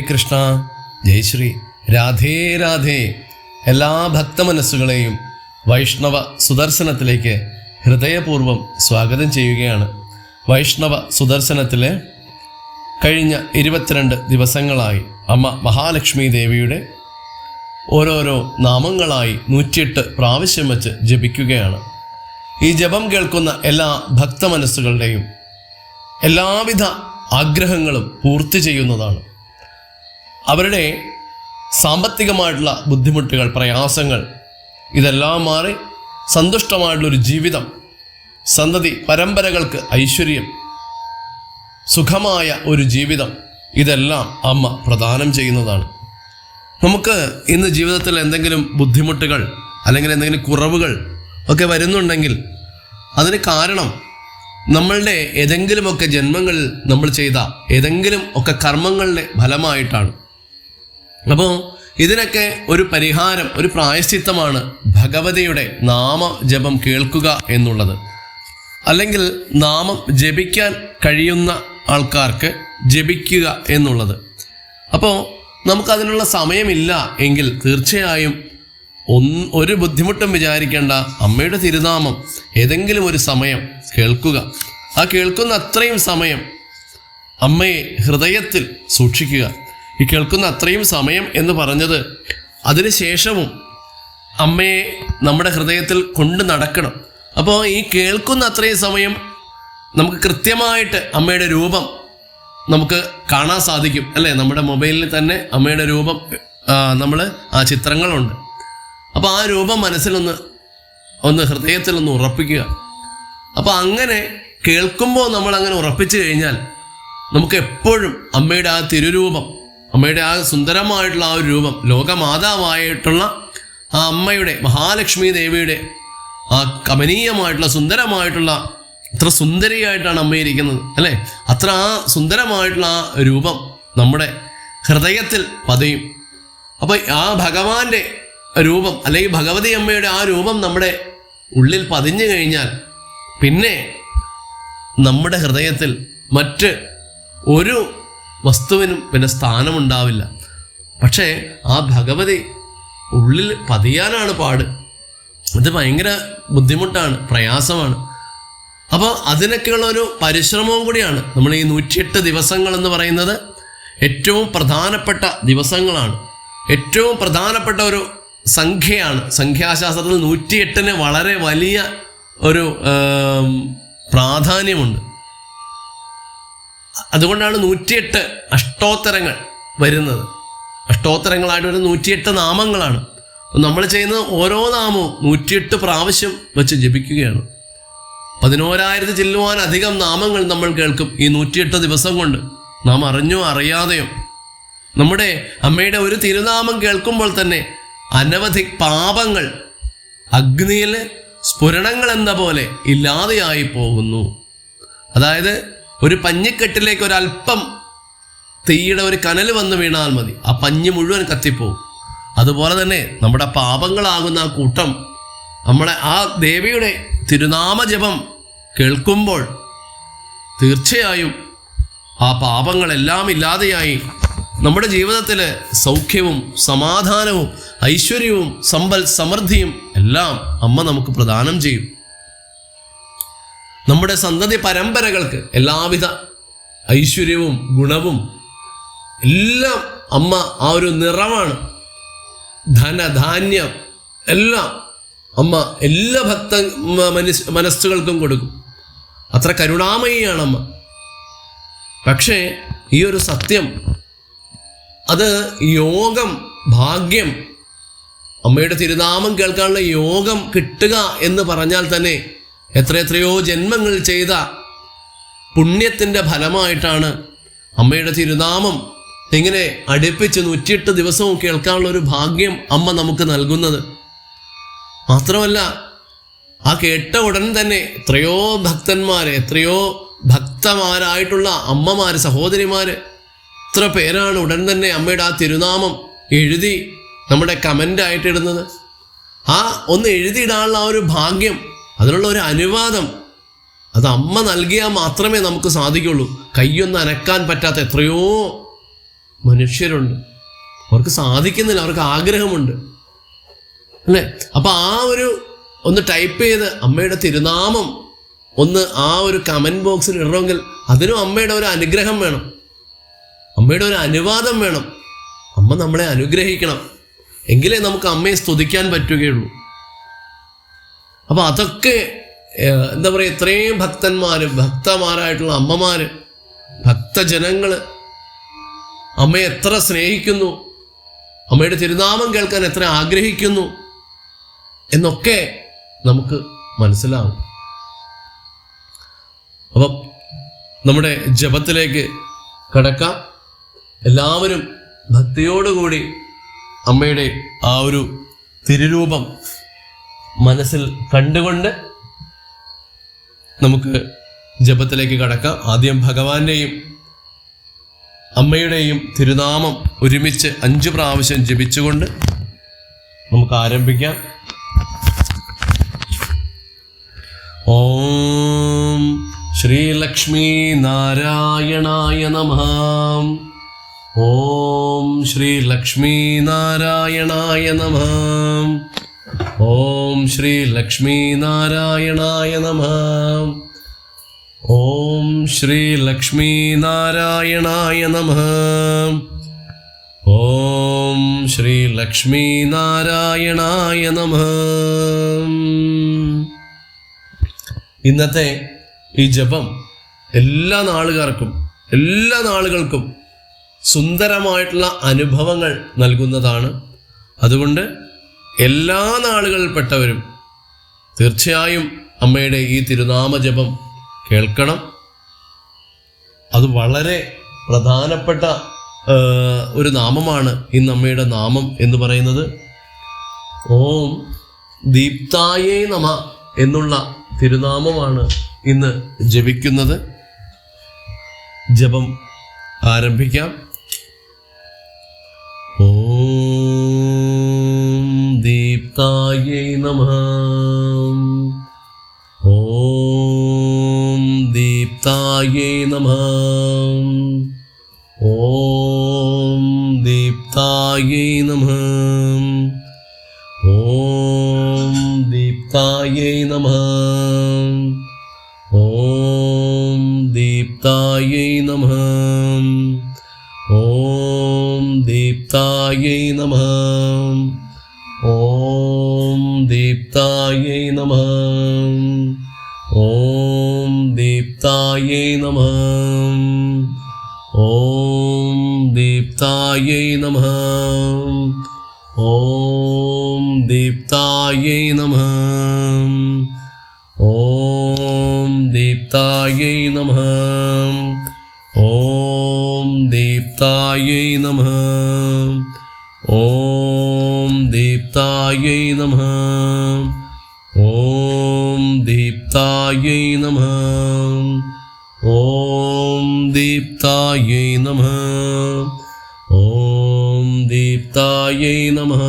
കൃഷ്ണ ജയശ്രീ രാധേ രാധേ. എല്ലാ ഭക്തമനസ്സുകളെയും വൈഷ്ണവ സുദർശനത്തിലേക്ക് ഹൃദയപൂർവം സ്വാഗതം ചെയ്യുകയാണ്. വൈഷ്ണവ സുദർശനത്തിലെ കഴിഞ്ഞ ഇരുപത്തിരണ്ട് ദിവസങ്ങളായി അമ്മ മഹാലക്ഷ്മി ദേവിയുടെ ഓരോരോ നാമങ്ങളായി നൂറ്റിയെട്ട് പ്രാവശ്യം വച്ച് ജപിക്കുകയാണ്. ഈ ജപം കേൾക്കുന്ന എല്ലാ ഭക്തമനസ്സുകളുടെയും എല്ലാവിധ ആഗ്രഹങ്ങളും പൂർത്തി ചെയ്യുന്നതാണ്. അവരുടെ സാമ്പത്തികമായിട്ടുള്ള ബുദ്ധിമുട്ടുകൾ പ്രയാസങ്ങൾ ഇതെല്ലാം മാറി സന്തുഷ്ടമായിട്ടുള്ളൊരു ജീവിതം സന്തതി പരമ്പരകൾക്ക് ഐശ്വര്യം സുഖമായ ഒരു ജീവിതം ഇതെല്ലാം അമ്മ പ്രദാനം ചെയ്യുന്നതാണ്. നമുക്ക് ഇന്ന് ജീവിതത്തിൽ എന്തെങ്കിലും ബുദ്ധിമുട്ടുകൾ അല്ലെങ്കിൽ എന്തെങ്കിലും കുറവുകൾ ഒക്കെ വരുന്നുണ്ടെങ്കിൽ അതിന് കാരണം നമ്മളുടെ ഏതെങ്കിലുമൊക്കെ ജന്മങ്ങളിൽ നമ്മൾ ചെയ്ത ഏതെങ്കിലും ഒക്കെ കർമ്മങ്ങളുടെ ഫലമായിട്ടാണ്. അപ്പോൾ ഇതിനൊക്കെ ഒരു പരിഹാരം ഒരു പ്രായശ്ചിത്തമാണ് ഭഗവതിയുടെ നാമജപം കേൾക്കുക എന്നുള്ളത്. അല്ലെങ്കിൽ നാമം ജപിക്കാൻ കഴിയുന്ന ആൾക്കാർക്ക് ജപിക്കുക എന്നുള്ളത്. അപ്പോൾ നമുക്കതിനുള്ള സമയമില്ല എങ്കിൽ തീർച്ചയായും ഒന്ന് ഒരു ബുദ്ധിമുട്ടും വിചാരിക്കേണ്ട അമ്മയുടെ തിരുനാമം ഏതെങ്കിലും ഒരു സമയം കേൾക്കുക. ആ കേൾക്കുന്ന അത്രയും സമയം അമ്മയെ ഹൃദയത്തിൽ സൂക്ഷിക്കുക. ഈ കേൾക്കുന്ന അത്രയും സമയം എന്ന് പറഞ്ഞത് അതിനുശേഷവും അമ്മയെ നമ്മുടെ ഹൃദയത്തിൽ കൊണ്ടു നടക്കണം. അപ്പോൾ ഈ കേൾക്കുന്ന അത്രയും സമയം നമുക്ക് കൃത്യമായിട്ട് അമ്മയുടെ രൂപം നമുക്ക് കാണാൻ സാധിക്കും. അല്ലേ? നമ്മുടെ മൊബൈലിൽ തന്നെ അമ്മയുടെ രൂപം നമ്മൾ ആ ചിത്രങ്ങളുണ്ട്. അപ്പോൾ ആ രൂപം മനസ്സിലൊന്ന് ഒന്ന് ഹൃദയത്തിലൊന്ന് ഉറപ്പിക്കുക. അപ്പോൾ അങ്ങനെ കേൾക്കുമ്പോൾ നമ്മൾ അങ്ങനെ ഉറപ്പിച്ചു കഴിഞ്ഞാൽ നമുക്ക് എപ്പോഴും അമ്മയുടെ ആ തിരുരൂപം അമ്മയുടെ ആ സുന്ദരമായിട്ടുള്ള ആ ഒരു രൂപം ലോകമാതാവായിട്ടുള്ള ആ അമ്മയുടെ മഹാലക്ഷ്മി ദേവിയുടെ ആ കമനീയമായിട്ടുള്ള സുന്ദരമായിട്ടുള്ള അത്ര സുന്ദരിയായിട്ടാണ് അമ്മ ഇരിക്കുന്നത് അല്ലേ? അത്ര ആ സുന്ദരമായിട്ടുള്ള ആ രൂപം നമ്മുടെ ഹൃദയത്തിൽ പതയും. അപ്പോൾ ആ ഭഗവാന്റെ രൂപം അല്ലെങ്കിൽ ഭഗവതി അമ്മയുടെ ആ രൂപം നമ്മുടെ ഉള്ളിൽ പതിഞ്ഞു കഴിഞ്ഞാൽ പിന്നെ നമ്മുടെ ഹൃദയത്തിൽ മറ്റ് ഒരു വസ്തുവിനും പിന്നെ സ്ഥാനമുണ്ടാവില്ല. പക്ഷേ ആ ഭഗവതി ഉള്ളിൽ പതിയാനാണ് പാട്. ഇത് ഭയങ്കര ബുദ്ധിമുട്ടാണ് പ്രയാസമാണ്. അപ്പോൾ അതിനൊക്കെയുള്ള ഒരു പരിശ്രമവും കൂടിയാണ്. നമ്മൾ ഈ നൂറ്റിയെട്ട് ദിവസങ്ങൾ എന്ന് പറയുന്നത് ഏറ്റവും പ്രധാനപ്പെട്ട ദിവസങ്ങളാണ്. ഏറ്റവും പ്രധാനപ്പെട്ട ഒരു സംഖ്യയാണ്. സംഖ്യാശാസ്ത്രത്തിൽ നൂറ്റിയെട്ടിന് വളരെ വലിയ ഒരു പ്രാധാന്യമുണ്ട്. അതുകൊണ്ടാണ് നൂറ്റിയെട്ട് അഷ്ടോത്തരങ്ങൾ വരുന്നത്. അഷ്ടോത്തരങ്ങളായിട്ട് വരുന്ന നൂറ്റിയെട്ട് നാമങ്ങളാണ്. നമ്മൾ ചെയ്യുന്ന ഓരോ നാമവും നൂറ്റിയെട്ട് പ്രാവശ്യം വെച്ച് ജപിക്കുകയാണ്. പതിനോരായിരത്തി ചെല്ലുവാൻ അധികം നാമങ്ങൾ നമ്മൾ കേൾക്കും ഈ നൂറ്റിയെട്ട് ദിവസം കൊണ്ട്. നാം അറിഞ്ഞോ അറിയാതെയോ. നമ്മുടെ അമ്മയുടെ ഒരു തിരുനാമം കേൾക്കുമ്പോൾ തന്നെ അനവധി പാപങ്ങൾ അഗ്നിയിൽ സ്ഫുരണങ്ങൾ എന്ന പോലെ ഇല്ലാതെയായി പോകുന്നു. അതായത് ഒരു പഞ്ഞിക്കെട്ടിലേക്ക് ഒരല്പം തീയുടെ ഒരു കനൽ വന്ന് വീണാൽ മതി. ആ പഞ്ഞ് മുഴുവൻ കത്തിപ്പോവും. അതുപോലെ തന്നെ നമ്മുടെ പാപങ്ങളാകുന്ന ആ കൂട്ടം നമ്മളെ ആ ദേവിയുടെ തിരുനാമജപം കേൾക്കുമ്പോൾ തീർച്ചയായും ആ പാപങ്ങളെല്ലാം ഇല്ലാതെയായി നമ്മുടെ ജീവിതത്തിൽ സൗഖ്യവും സമാധാനവും ഐശ്വര്യവും സമ്പൽ സമൃദ്ധിയും എല്ലാം അമ്മ നമുക്ക് പ്രദാനം ചെയ്യും. നമ്മുടെ സന്തതി പരമ്പരകൾക്ക് എല്ലാവിധ ഐശ്വര്യവും ഗുണവും എല്ലാം അമ്മ ആ ഒരു നിറമാണ് ധനധാന്യം എല്ലാം അമ്മ എല്ലാ ഭക്ത മനസ് മനസ്സുകൾക്കും കൊടുക്കും. അത്ര കരുണാമയിയാണ് അമ്മ പക്ഷേ ഈ ഒരു സത്യം അത് യോഗം ഭാഗ്യം അമ്മയുടെ തിരുനാമം കേൾക്കാനുള്ള യോഗം കിട്ടുക എന്ന് പറഞ്ഞാൽ തന്നെ എത്രയെത്രയോ ജന്മങ്ങൾ ചെയ്ത പുണ്യത്തിന്റെ ഫലമായിട്ടാണ് അമ്മയുടെ തിരുനാമം ഇങ്ങനെ അടുപ്പിച്ച് നൂറ്റിയെട്ട് ദിവസവും കേൾക്കാനുള്ള ഒരു ഭാഗ്യം അമ്മ നമുക്ക് നൽകുന്നത്. മാത്രമല്ല ആ കേട്ട ഉടൻ തന്നെ എത്രയോ ഭക്തന്മാർ എത്രയോ ഭക്തമാരായിട്ടുള്ള അമ്മമാര് സഹോദരിമാര് എത്ര പേരാണ് ഉടൻ തന്നെ അമ്മയുടെ ആ തിരുനാമം എഴുതി നമ്മുടെ കമന്റ് ആയിട്ടിടുന്നത് ആ ഒന്ന് എഴുതിയിടാനുള്ള ആ ഒരു ഭാഗ്യം അതിനുള്ള ഒരു അനുവാദം. അത് അമ്മ നൽകിയാൽ മാത്രമേ നമുക്ക് സാധിക്കുള്ളൂ. കയ്യൊന്ന് അനക്കാൻ പറ്റാത്ത എത്രയോ മനുഷ്യരുണ്ട്. അവർക്ക് സാധിക്കുന്നില്ല അവർക്ക് ആഗ്രഹമുണ്ട്. അല്ലേ? അപ്പം ആ ഒരു ഒന്ന് ടൈപ്പ് ചെയ്ത് അമ്മയുടെ തിരുനാമം ഒന്ന് ആ ഒരു കമന്റ് ബോക്സിൽ ഇടണമെങ്കിൽ അതിനും അമ്മയുടെ ഒരു അനുഗ്രഹം വേണം. അമ്മയുടെ ഒരു അനുവാദം വേണം. അമ്മ നമ്മളെ അനുഗ്രഹിക്കണം. എങ്കിലേ നമുക്ക് അമ്മയെ സ്തുതിക്കാൻ പറ്റുകയുള്ളൂ. അപ്പൊ അതൊക്കെ എന്താ പറയുക ഇത്രയും ഭക്തന്മാർ ഭക്തമാരായിട്ടുള്ള അമ്മമാർ ഭക്തജനങ്ങൾ അമ്മയെ എത്ര സ്നേഹിക്കുന്നു അമ്മയുടെ തിരുനാമം കേൾക്കാൻ എത്ര ആഗ്രഹിക്കുന്നു എന്നൊക്കെ നമുക്ക് മനസ്സിലാവും. അപ്പം നമ്മുടെ ജപത്തിലേക്ക് കടക്കാം. എല്ലാവരും ഭക്തിയോടുകൂടി അമ്മയുടെ ആ ഒരു തിരുരൂപം മനസ്സിൽ കണ്ടുകൊണ്ട് നമുക്ക് ജപത്തിലേക്ക് കടക്കാം. ആദ്യം ഭഗവാന്റെയും അമ്മയുടെയും തിരുനാമം ഒരുമിച്ച് അഞ്ചു പ്രാവശ്യം ജപിച്ചുകൊണ്ട് നമുക്ക് ആരംഭിക്കാം. ഓം ശ്രീലക്ഷ്മീ നാരായണായ നമ. ഓം ശ്രീലക്ഷ്മീ നാരായണായ നമ. ഓം ശ്രീ ലക്ഷ്മീ നാരായണായ നമ. ഓം ശ്രീ ലക്ഷ്മീ നാരായണായ നമ. ഓം ശ്രീ ലക്ഷ്മീ നാരായണായ നമ. ഇന്നത്തെ ഈ ജപം എല്ലാ നാളുകാർക്കും എല്ലാ നാളുകൾക്കും സുന്ദരമായിട്ടുള്ള അനുഭവങ്ങൾ നൽകുന്നതാണ്. അതുകൊണ്ട് എല്ലാ നാളുകളിൽപ്പെട്ടവരും തീർച്ചയായും അമ്മയുടെ ഈ തിരുനാമ ജപം കേൾക്കണം. അത് വളരെ പ്രധാനപ്പെട്ട ഒരു നാമമാണ് ഇന്ന് അമ്മയുടെ നാമം എന്ന് പറയുന്നത്. ഓം ദീപ്തായേ നമ എന്നുള്ള തിരുനാമമാണ് ഇന്ന് ജപിക്കുന്നത്. ജപം ആരംഭിക്കാം. दीप्ताय नमः। ॐ दीप्तायै नमः। ॐ दीप्तायै नमः। ॐ दीप्तायै नमः। ॐ दीप्तायै नमः। ॐ दीप्तायै नमः। दीप्तायै नमः। ॐ दीप्तायै नमः। ॐ दीप्तायै नमः। ॐ दीप्तायै नमः। ॐ दीप्तायै नमः। ॐ दीप्तायै नमः। ॐ दीप्तायै नमः। दीप्तायै नमः। ॐ दीप्तायै नमः।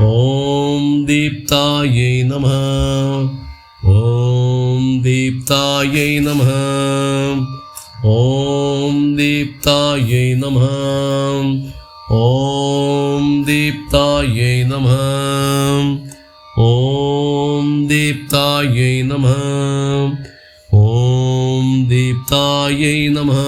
ॐ दीप्तायै नमः। ॐ दीप्तायै नमः। ॐ दीप्तायै नमः। ॐ दीप्तायै नमः। ॐ दीप्तायै नमः। दीप्तायै नमः।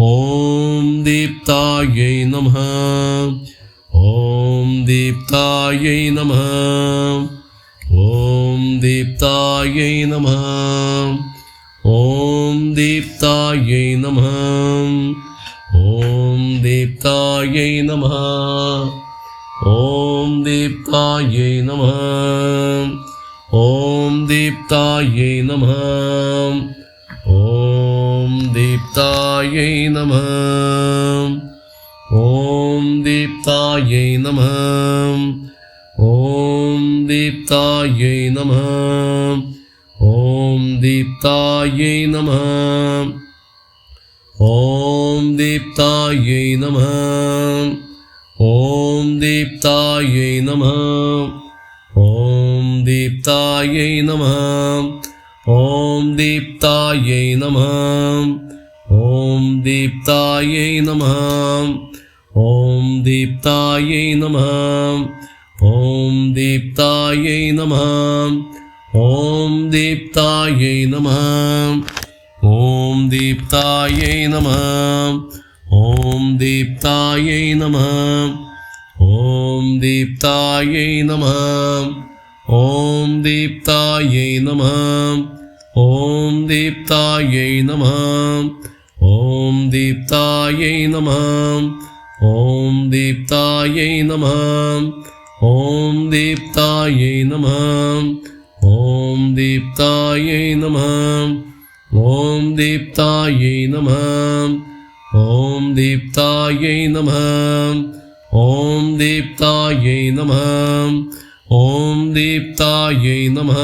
ॐ दीप्तायै नमः। ॐ दीप्तायै नमः। ॐ दीप्तायै नमः। ॐ दीप्तायै नमः। ॐ दीप्तायै नमः। ॐ दीप्तायै नमः। दीप्तायै नमः। ॐ दीप्तायै नमः। ॐ दीप्तायै नमः। ॐ दीप्तायै नमः। ॐ दीप्तायै नमः। ॐ दीप्तायै नमः। ॐ दीप्तायै नमः। दीप्तायै नमः ॐ दीप्तायै नमः ॐ दीप्तायै नमः ॐ दीप्तायै नमः ॐ दीप्तायै नमः ॐ दीप्तायै नमः ॐ दीप्तायै नमः ॐ दीप्तायै नमः ॐ दीप्तायै नमः ॐ दीप्तायै नमः। ॐ दीप्तायै नमः। ॐ दीप्तायै नमः। ॐ दीप्तायै नमः। ॐ दीप्तायै नमः। ॐ दीप्तायै नमः। ॐ दीप्तायै नमः। ॐ दीप्तायै नमः। ॐ दीप्तायै नमः। ॐ दीप्तायै नमः।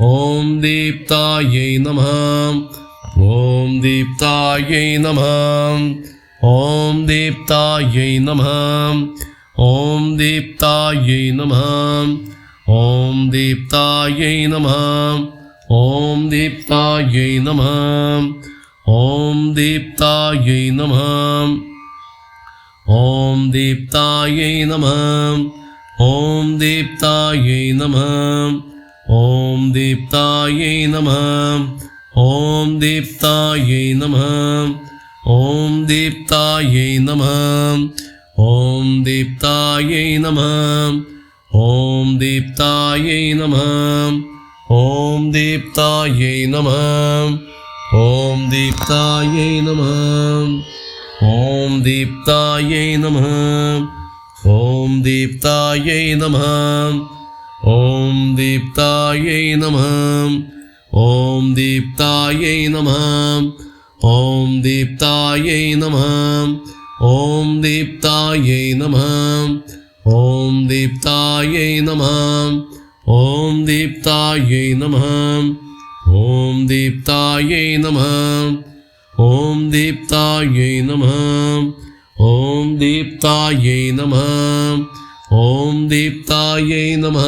ॐ दीप्तायै नमः। ॐ दीप्तायै नमः। ॐ दीप्तायै नमः। ॐ दीप्तायै नमः। ॐ दीप्तायै नमः। ॐ दीप्तायै नमः। ॐ दीप्तायै नमः। ॐ दीप्तायै नमः। Om Diptaye Namah Om Diptaye Namah Om Diptaye Namah Om Diptaye Namah Om Diptaye Namah Om Diptaye Namah Om Diptaye Namah Om Diptaye Namah Om Diptaye Namah ஓம் தீப்தாயை நமஹாம் ஓம் தீப்தாயை நமஹாம் ஓம் தீப்தாயை நமஹாம் ஓம் தீப்தாயை நமஹாம் ஓம் தீப்தாயை நமஹாம் ஓம் தீப்தாயை நமஹாம் ஓம் தீப்தாயை நமஹாம் ஓம் தீப்தாயை நமஹாம் ஓம் தீப்தாயை நமஹாம் ॐ दीप्तायै नमः ॐ दीप्तायै नमः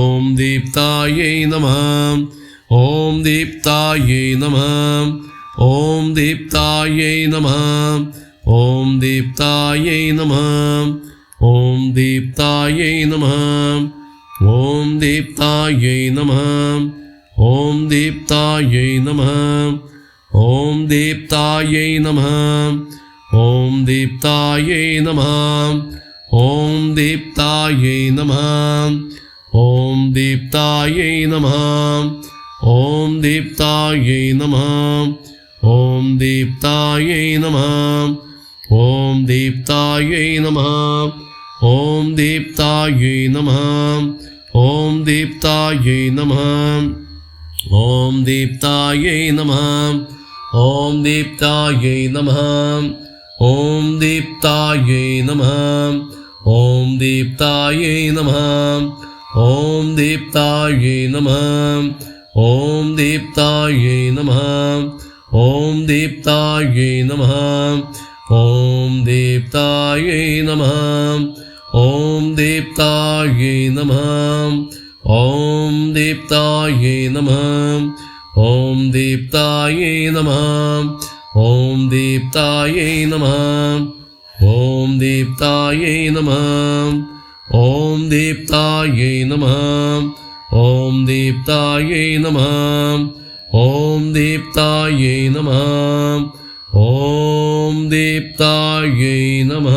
ॐ दीप्तायै नमः ॐ दीप्तायै नमः ॐ दीप्तायै नमः ॐ दीप्तायै नमः ॐ दीप्तायै नमः ॐ दीप्तायै नमः ॐ दीप्तायै नमः ॐ दीप्तायै नमः ஓம் தீப்தாயை நமாம் ஓம் தீப்தாயை நமாம் ஓம் தீப்தாயை நமாம் ஓம் தீப்தாயை நமாம் ஓம் தீப்தாயை நமாம் ஓம் தீப்தாயை நமாம் ஓம் தீப்தாயை நமாம் ஓம் தீப்தாயை நமாம் ஓம் தீப்தாயை நமாம் ஓம் தீப்தாயை நமாம் ॐ दीप्तायै नमः। ॐ दीप्तायै नमः। ॐ दीप्तायै नमः। ॐ दीप्तायै नमः। ॐ दीप्तायै नमः। ॐ दीप्तायै नमः। ॐ दीप्तायै नमः। ॐ दीप्तायै नमः। ॐ दीप्तायै नमः। ഓം ദീപ്തായൈ നമ. ഓം ദീപ്തായൈ നമ. ഓം ദീപ്തായൈ നമ. ഓം ദീപ്തായൈ നമ. ഓം ദീപ്തായൈ നമ. ഓം ദീപ്തായൈ നമ.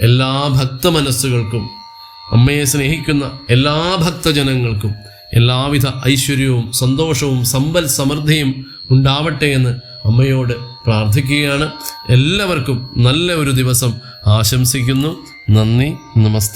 എല്ലാ ഭക്ത മനസ്സുകൾക്കും അമ്മയെ സ്നേഹിക്കുന്ന എല്ലാ ഭക്തജനങ്ങൾക്കും എല്ലാവിധ ഐശ്വര്യവും സന്തോഷവും സമ്പൽ സമൃദ്ധിയും ഉണ്ടാവട്ടെ എന്ന് അമ്മയോട് പ്രാർത്ഥിക്കുകയാണ്. എല്ലാവർക്കും നല്ല ഒരു ദിവസം ആശംസിക്കുന്നു. നന്ദി നമസ്തേ.